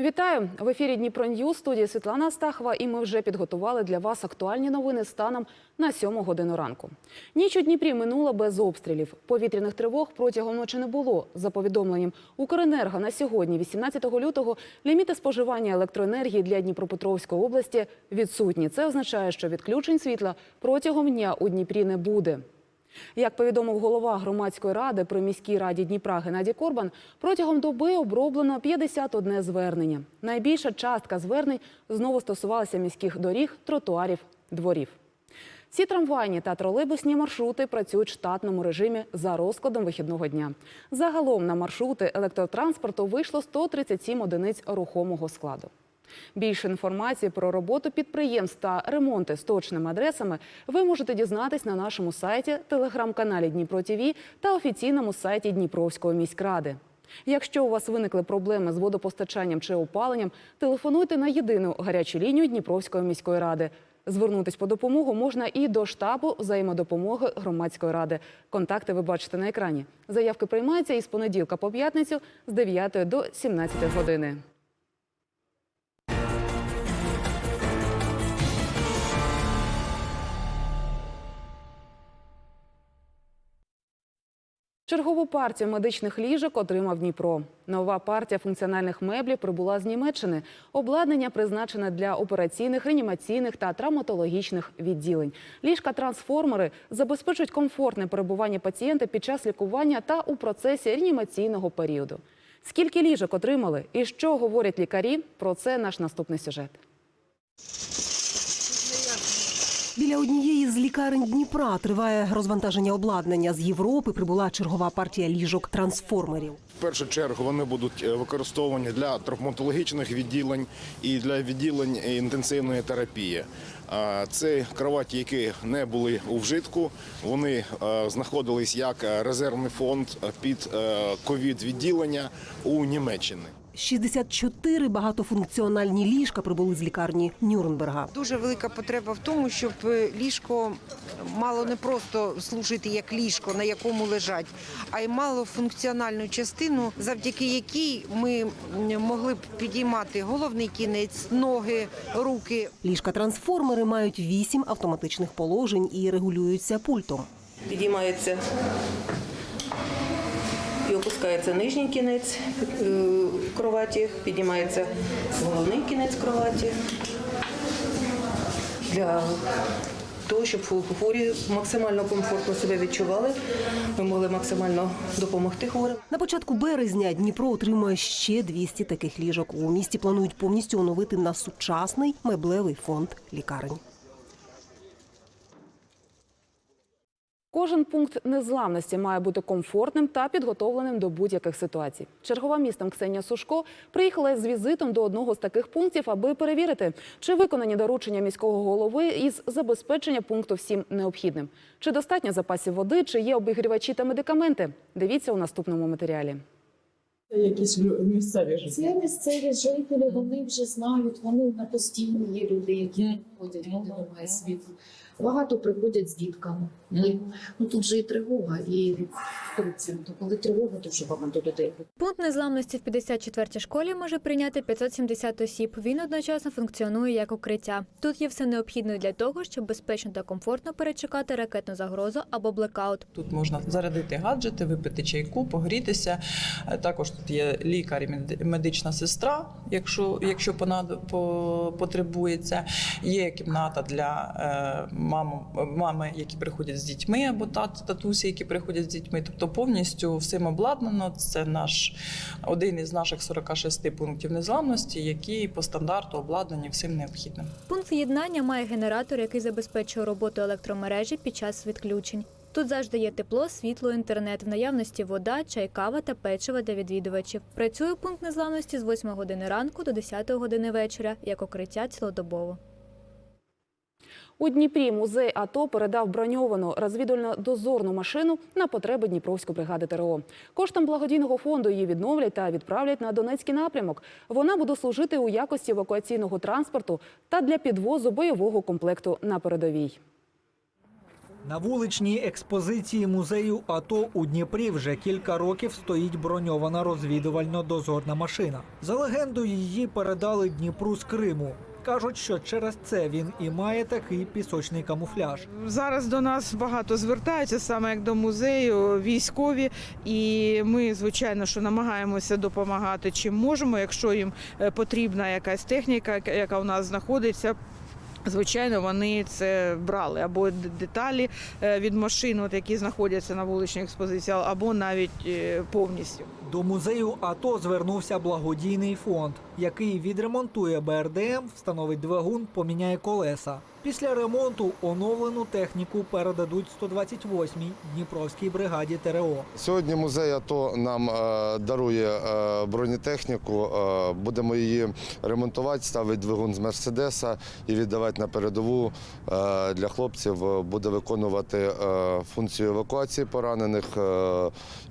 Вітаю в ефірі Дніпро Ньюз, студії Світлана Астахова. І ми вже підготували для вас актуальні новини станом на 7 годину ранку. Ніч у Дніпрі минула без обстрілів. Повітряних тривог протягом ночі не було. За повідомленням Укренерго на сьогодні, 18 лютого, ліміти споживання електроенергії для Дніпропетровської області відсутні. Це означає, що відключень світла протягом дня у Дніпрі не буде. Як повідомив голова громадської ради при міській раді Дніпра Геннадій Корбан, протягом доби оброблено 51 звернення. Найбільша частка звернень знову стосувалася міських доріг, тротуарів, дворів. Всі трамвайні та тролейбусні маршрути працюють в штатному режимі за розкладом вихідного дня. Загалом на маршрути електротранспорту вийшло 137 одиниць рухомого складу. Більше інформації про роботу підприємств та ремонти з точними адресами ви можете дізнатись на нашому сайті, телеграм-каналі Дніпро ТІВІ та офіційному сайті Дніпровської міськради. Якщо у вас виникли проблеми з водопостачанням чи опаленням, телефонуйте на єдину гарячу лінію Дніпровської міської ради. Звернутись по допомогу можна і до штабу взаємодопомоги громадської ради. Контакти ви бачите на екрані. Заявки приймаються із понеділка по п'ятницю з 9 до 17 години. Чергову партію медичних ліжок отримав Дніпро. Нова партія функціональних меблів прибула з Німеччини. Обладнання призначене для операційних, реанімаційних та травматологічних відділень. Ліжка-трансформери забезпечують комфортне перебування пацієнта під час лікування та у процесі реанімаційного періоду. Скільки ліжок отримали і що говорять лікарі? Про це наш наступний сюжет. Біля однієї з лікарень Дніпра триває розвантаження обладнання. З Європи прибула чергова партія ліжок трансформерів. В першу чергу вони будуть е, використовувані для травматологічних відділень і для відділень інтенсивної терапії. Це кроваті, які не були у вжитку. Вони е, знаходились як резервний фонд під ковід відділення у Німеччині. 64 багатофункціональні ліжка прибули з лікарні Нюрнберга. Дуже велика потреба в тому, щоб е, ліжко мало не просто служити як ліжко, на якому лежать, а й мало функціональну частину, завдяки якій ми могли б підіймати головний кінець, ноги, руки. Ліжка-трансформери мають 8 автоматичних положень і регулюються пультом. Підіймається опускається нижній кінець е, кроваті, піднімається головний кінець кроваті. Для того, щоб хворі максимально комфортно себе відчували, ми могли максимально допомогти хворим. На початку березня Дніпро отримує ще 200 таких ліжок. У місті планують повністю оновити на сучасний меблевий фонд лікарень. Кожен пункт незламності має бути комфортним та підготовленим до будь-яких ситуацій. Чергова містом Ксенія Сушко приїхала з візитом до одного з таких пунктів, аби перевірити, чи виконані доручення міського голови із забезпечення пункту всім необхідним, чи достатньо запасів води, чи є обігрівачі та медикаменти. Дивіться у наступному матеріалі. Це якісь місцеві жителі. Це місцеві жителі, вони вже знають, вони на постійно є люди, які ходять, вони немає світла. Багато приходять з дітками. Ну тут же і тривога, і. То коли тривога, дуже багато людей. Пункт незламності в 54-й школі може прийняти 570 осіб. Він одночасно функціонує як укриття. Тут є все необхідне для того, щоб безпечно та комфортно перечекати ракетну загрозу або блекаут. Тут можна зарядити гаджети, випити чайку, погрітися. Е, Також тут є лікар і мед- медична сестра, якщо, якщо понад- по- потребується. Є кімната для е, мам, мами, які приходять з дітьми, або тат, татусі, які приходять з дітьми. Тобто повністю всім обладнано. Це наш один із наших 46 пунктів незламності, які по стандарту обладнані всім необхідним. Пункт єднання має генератор, який забезпечує роботу електромережі під час відключень. Тут завжди є тепло, світло, інтернет, в наявності вода, чай, кава та печиво для відвідувачів. Працює пункт незламності з 8 години ранку до 10 години вечора, як укриття цілодобово. У Дніпрі музей АТО передав броньовану розвідувально-дозорну машину на потреби Дніпровської бригади ТРО. Коштом благодійного фонду її відновлять та відправлять на Донецький напрямок. Вона буде служити у якості евакуаційного транспорту та для підвозу бойового комплекту на передовій. На вуличній експозиції музею АТО у Дніпрі вже кілька років стоїть броньована розвідувально-дозорна машина. За легендою, її передали Дніпру з Криму. Кажуть, що через це він і має такий пісочний камуфляж. Зараз до нас багато звертаються саме як до музею, військові, і ми, звичайно, що намагаємося допомагати чим можемо. Якщо їм е, потрібна якась техніка, яка- у нас знаходиться. Звичайно, вони це брали або деталі е, від машин, от які знаходяться на вуличній експозиції, або навіть е, повністю. До музею АТО звернувся благодійний фонд, який відремонтує БРДМ, встановить двигун, поміняє колеса. Після ремонту оновлену техніку передадуть 128-й Дніпровській бригаді ТРО. Сьогодні музей АТО нам е, дарує е, бронетехніку. Е, будемо її ремонтувати, ставити двигун з Мерседеса і віддавати на передову для хлопців. Буде виконувати функцію евакуації поранених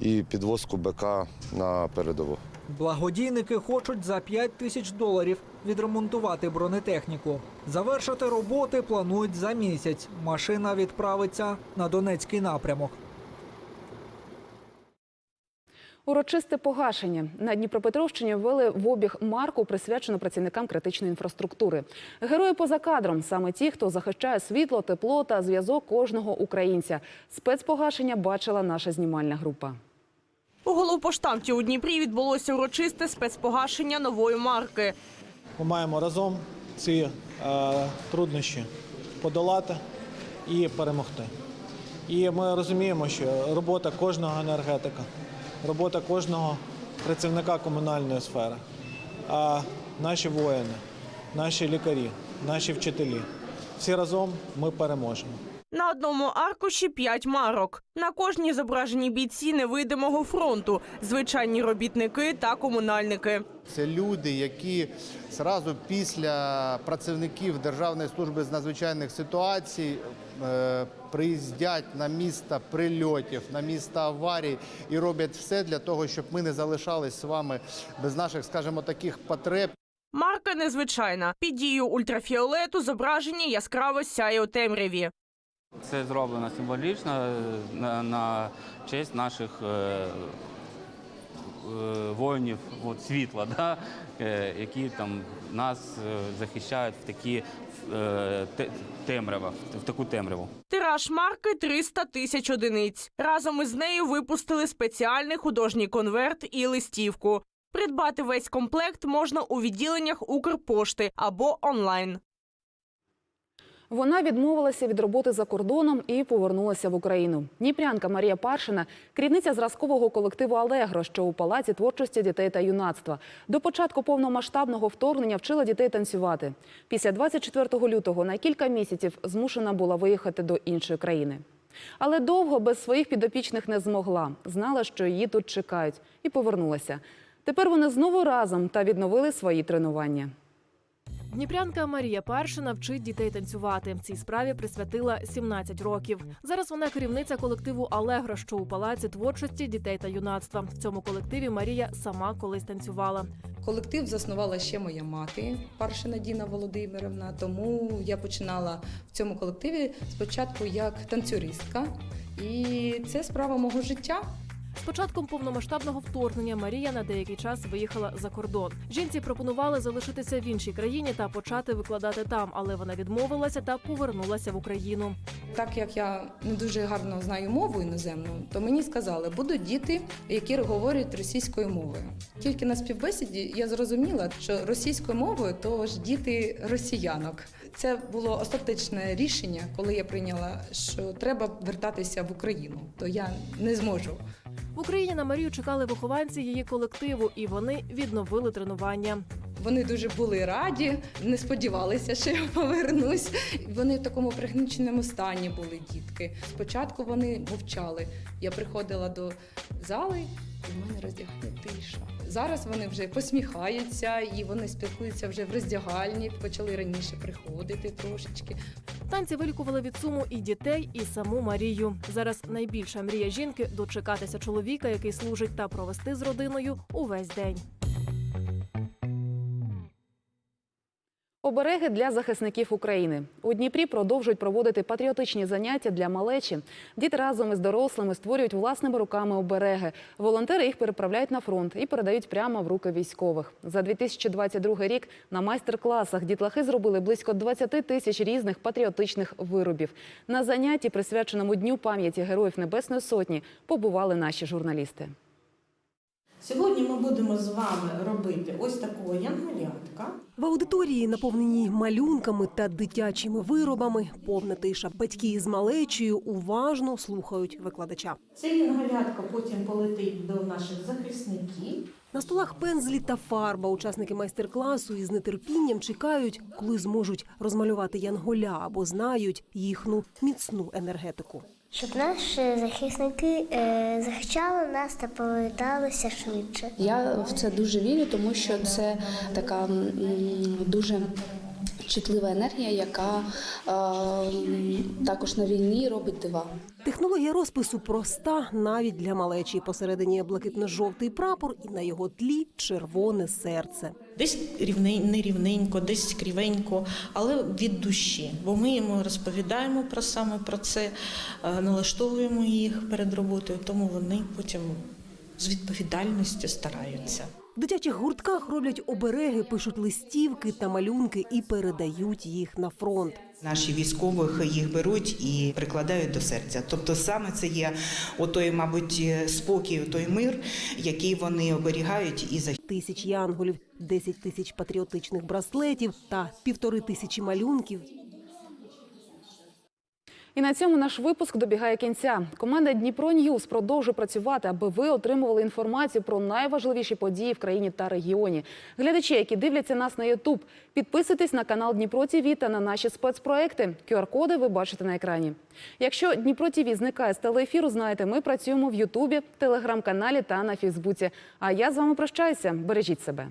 і підвозку БК на передову. Благодійники хочуть за 5 тисяч доларів відремонтувати бронетехніку. Завершити роботи планують за місяць. Машина відправиться на Донецький напрямок. Урочисте погашення на Дніпропетровщині ввели в обіг марку, присвячену працівникам критичної інфраструктури. Герої поза кадром саме ті, хто захищає світло, тепло та зв'язок кожного українця. Спецпогашення бачила наша знімальна група. У головпоштамті у Дніпрі відбулося урочисте спецпогашення нової марки. Ми маємо разом ці е, труднощі подолати і перемогти. І ми розуміємо, що робота кожного енергетика, робота кожного працівника комунальної сфери, а наші воїни, наші лікарі, наші вчителі всі разом ми переможемо. На одному аркуші п'ять марок. На кожній зображені бійці невидимого фронту, звичайні робітники та комунальники. Це люди, які зразу після працівників Державної служби з надзвичайних ситуацій е, приїздять на місто прильотів, на місто аварій і роблять все для того, щоб ми не залишались з вами без наших, скажімо, таких потреб. Марка незвичайна. Під дією ультрафіолету зображення яскраво сяє у темряві. Це зроблено символічно е, на, на честь наших е, е, воїнів от, світла, да? які там нас захищають в такі те- темрява, в таку темряву. Тираж марки 300 тисяч одиниць. Разом із нею випустили спеціальний художній конверт і листівку. Придбати весь комплект можна у відділеннях Укрпошти або онлайн. Вона відмовилася від роботи за кордоном і повернулася в Україну. Дніпрянка Марія Паршина, керівниця зразкового колективу Алегро, що у палаці творчості дітей та юнацтва. До початку повномасштабного вторгнення вчила дітей танцювати. Після 24 лютого на кілька місяців змушена була виїхати до іншої країни. Але довго без своїх підопічних не змогла. Знала, що її тут чекають, і повернулася. Тепер вони знову разом та відновили свої тренування. Дніпрянка Марія Паршина вчить дітей танцювати. Цій справі присвятила 17 років. Зараз вона керівниця колективу Алегро, що у палаці творчості дітей та юнацтва. В цьому колективі Марія сама колись танцювала. Колектив заснувала ще моя мати Паршина Діна Володимирівна. Тому я починала в цьому колективі спочатку як танцюристка, і це справа мого життя. З початком повномасштабного вторгнення Марія на деякий час виїхала за кордон. Жінці пропонували залишитися в іншій країні та почати викладати там, але вона відмовилася та повернулася в Україну. Так як я не дуже гарно знаю мову іноземну, то мені сказали, будуть діти, які говорять російською мовою. Тільки на співбесіді я зрозуміла, що російською мовою то ж діти росіянок. Це було остаточне рішення, коли я прийняла, що треба вертатися в Україну, то я не зможу. В Україні на Марію чекали вихованці її колективу, і вони відновили тренування. Вони дуже були раді, не сподівалися, що я повернусь. Вони в такому пригніченому стані були дітки. Спочатку вони мовчали. Я приходила до зали, в мене роздягальня тиша. Зараз вони вже посміхаються і вони спілкуються вже в роздягальні. Почали раніше приходити трошечки. Танці вилікували від суму і дітей, і саму Марію. Зараз найбільша мрія жінки дочекатися чоловіка, який служить, та провести з родиною увесь день. Обереги для захисників України у Дніпрі продовжують проводити патріотичні заняття для малечі. Діти разом із дорослими створюють власними руками обереги. Волонтери їх переправляють на фронт і передають прямо в руки військових. За 2022 рік на майстер-класах дітлахи зробили близько 20 тисяч різних патріотичних виробів. На занятті, присвяченому Дню пам'яті Героїв Небесної Сотні, побували наші журналісти. Сьогодні ми будемо з вами робити ось такого янголятка. В аудиторії, наповненій малюнками та дитячими виробами, повна тиша. Батьки із малечею уважно слухають викладача. Це янголятка потім полетить до наших захисників. На столах пензлі та фарба. Учасники майстер-класу із нетерпінням чекають, коли зможуть розмалювати янголя або знають їхню міцну енергетику. Щоб наші захисники е, захищали нас та поверталися швидше. Я в це дуже вірю, тому що це така дуже чутлива енергія, яка е, також на війні робить дива. Технологія розпису проста навіть для малечі. Посередині блакитно-жовтий прапор, і на його тлі червоне серце. Десь рівнень, нерівненько, десь кривенько, але від душі. Бо ми йому розповідаємо про саме про це, е, налаштовуємо їх перед роботою, тому вони потім з відповідальністю стараються. В дитячих гуртках роблять обереги, пишуть листівки та малюнки і передають їх на фронт. Наші військових їх беруть і прикладають до серця. Тобто саме це є отой, мабуть, спокій, той мир, який вони оберігають і за Тисяч янголів, 10 тисяч патріотичних браслетів та півтори тисячі малюнків. І на цьому наш випуск добігає кінця. Команда Дніпро Ньюз продовжує працювати, аби ви отримували інформацію про найважливіші події в країні та регіоні. Глядачі, які дивляться нас на Ютуб, підписуйтесь на канал Дніпро ТІВІ та на наші спецпроекти. QR-коди ви бачите на екрані. Якщо Дніпро ТІВІ зникає з телеефіру, знаєте, ми працюємо в Ютубі, телеграм-каналі та на Фейсбуці. А я з вами прощаюся. Бережіть себе.